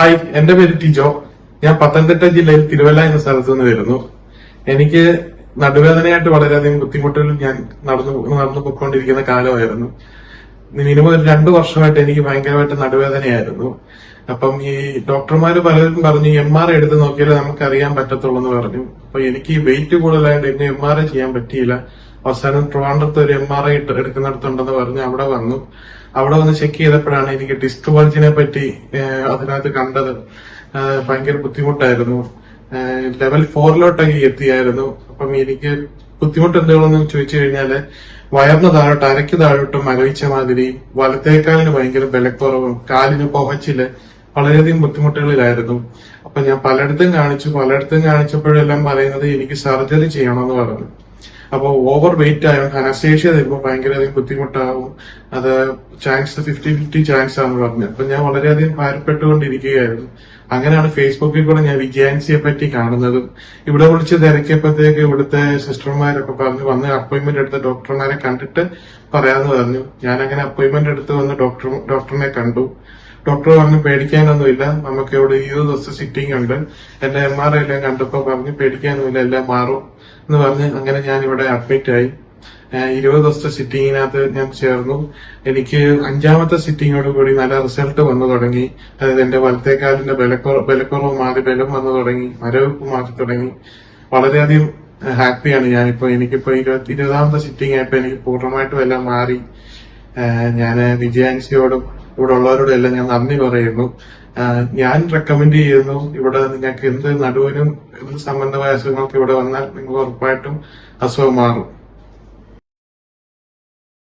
Hi എന്റെ പേര് ടിജോ. ഞാൻ പത്തനംതിട്ട ജില്ലയിൽ തിരുവല്ല എന്ന സ്ഥലത്ത് നിന്ന് വരുന്നു. എനിക്ക് നടുവേദനയായിട്ട് വളരെയധികം ബുദ്ധിമുട്ടുകൾ ഞാൻ നടന്നു നടന്നു പൊയ്ക്കൊണ്ടിരിക്കുന്ന കാലമായിരുന്നു. മിനിമം ഒരു രണ്ടു വർഷമായിട്ട് എനിക്ക് ഭയങ്കരമായിട്ട് നടുവേദനയായിരുന്നു. അപ്പം ഈ ഡോക്ടർമാര് പലരും പറഞ്ഞു എം ആർ എടുത്ത് നോക്കിയാലേ നമുക്ക് അറിയാൻ പറ്റത്തുള്ളൂ എന്ന് പറഞ്ഞു. അപ്പൊ എനിക്ക് വെയിറ്റ് കൂടുതലായിട്ട് എന്നെ എം ആർ ചെയ്യാൻ പറ്റിയില്ല. അവസാനം ട്രിവാൻഡ്രത്ത് ഒരു എം ആർ ഐ എടുക്കുന്നിടത്തുണ്ടെന്ന് പറഞ്ഞ് അവിടെ വന്നു. അവിടെ വന്ന് ചെക്ക് ചെയ്തപ്പോഴാണ് എനിക്ക് ഡിസ്ക് ബൾജിനെ പറ്റി അതിനകത്ത് കണ്ടത്. ഭയങ്കര ബുദ്ധിമുട്ടായിരുന്നു. ലെവൽ ഫോറിലോട്ടൊക്കെ എത്തിയായിരുന്നു. അപ്പം എനിക്ക് ബുദ്ധിമുട്ട് എന്തുകൊണ്ടെന്ന് ചോദിച്ചു കഴിഞ്ഞാൽ വയറിന് താഴോട്ട് അരയ്ക്ക് താഴോട്ടും മരവിച്ച മാതിരി വലത്തേക്കാലിന് ഭയങ്കര ബലക്കുറവും കാലിന് പുകച്ചിൽ വളരെയധികം ബുദ്ധിമുട്ടുകളിലായിരുന്നു. അപ്പൊ ഞാൻ പലയിടത്തും കാണിച്ചു. പലയിടത്തും കാണിച്ചപ്പോഴെല്ലാം പറയുന്നത് എനിക്ക് സർജറി ചെയ്യണമെന്ന് പറഞ്ഞു. അപ്പൊ ഓവർ വെയിറ്റ് ആയ അനസ്തേഷ്യ തരുമ്പോ ഭയങ്കരധികം ബുദ്ധിമുട്ടാവും. അത് ചാൻസ് ഫിഫ്റ്റി ഫിഫ്റ്റി ചാൻസ് ആണെന്ന് പറഞ്ഞു. അപ്പൊ ഞാൻ വളരെയധികം ഭാരപ്പെട്ടുകൊണ്ടിരിക്കുകയായിരുന്നു. അങ്ങനെയാണ് ഫേസ്ബുക്കിൽ കൂടെ ഞാൻ വിജയാൻസിയെ പറ്റി കാണുന്നതും. ഇവിടെ വിളിച്ച് തിരക്കിയപ്പോഴത്തേക്ക് ഇവിടുത്തെ സിസ്റ്റർമാരൊക്കെ പറഞ്ഞു വന്ന് അപ്പോയിന്റ്മെന്റ് എടുത്ത ഡോക്ടർമാരെ കണ്ടിട്ട് പറയാമെന്ന് പറഞ്ഞു. ഞാൻ അങ്ങനെ അപ്പോയിന്റ്മെന്റ് എടുത്ത് വന്ന് ഡോക്ടർ ഡോക്ടറിനെ കണ്ടു. ഡോക്ടർ പറഞ്ഞു പേടിക്കാനൊന്നുമില്ല. നമുക്ക് ഇവിടെ ഇരുപത് ദിവസം സിറ്റിംഗ് ഉണ്ട്. എന്റെ എം ആർ ഐ എല്ലാം കണ്ടപ്പോ പറഞ്ഞു പേടിക്കാനൊന്നുമില്ല എല്ലാം മാറും എന്ന് പറഞ്ഞ് അങ്ങനെ ഞാൻ ഇവിടെ അഡ്മിറ്റ് ആയി ഇരുപത് ദിവസത്തെ സിറ്റിങ്ങിനകത്ത് ഞാൻ ചേർന്നു. എനിക്ക് അഞ്ചാമത്തെ സിറ്റിങ്ങോട് കൂടി നല്ല റിസൾട്ട് വന്നു തുടങ്ങി. അതായത് എന്റെ വലത്തേക്കാലിന്റെ ബലക്കുറവ് ബലക്കുറവ് മാറി ബലം വന്നു തുടങ്ങി മരവിപ്പ് മാറി തുടങ്ങി. വളരെയധികം ഹാപ്പിയാണ് ഞാനിപ്പോ. എനിക്കിപ്പോ ഇരുപത്തി ഇരുപതാമത്തെ സിറ്റിംഗ് ആയപ്പോ എനിക്ക് പൂർണമായിട്ടും എല്ലാം മാറി. ഞാൻ വിജയാൻസിയോടും ഇവിടെ ഉള്ളവരോട് എല്ലാം ഞാൻ നന്ദി പറയുന്നു. ഞാൻ റെക്കമെൻഡ് ചെയ്യുന്നു ഇവിടെ നിങ്ങൾക്ക് എന്ത് നടുവിനും എന്ത് സംബന്ധമായ അസുഖങ്ങൾക്ക് ഇവിടെ വന്നാൽ നിങ്ങൾ ഉറപ്പായിട്ടും അസുഖം മാറും.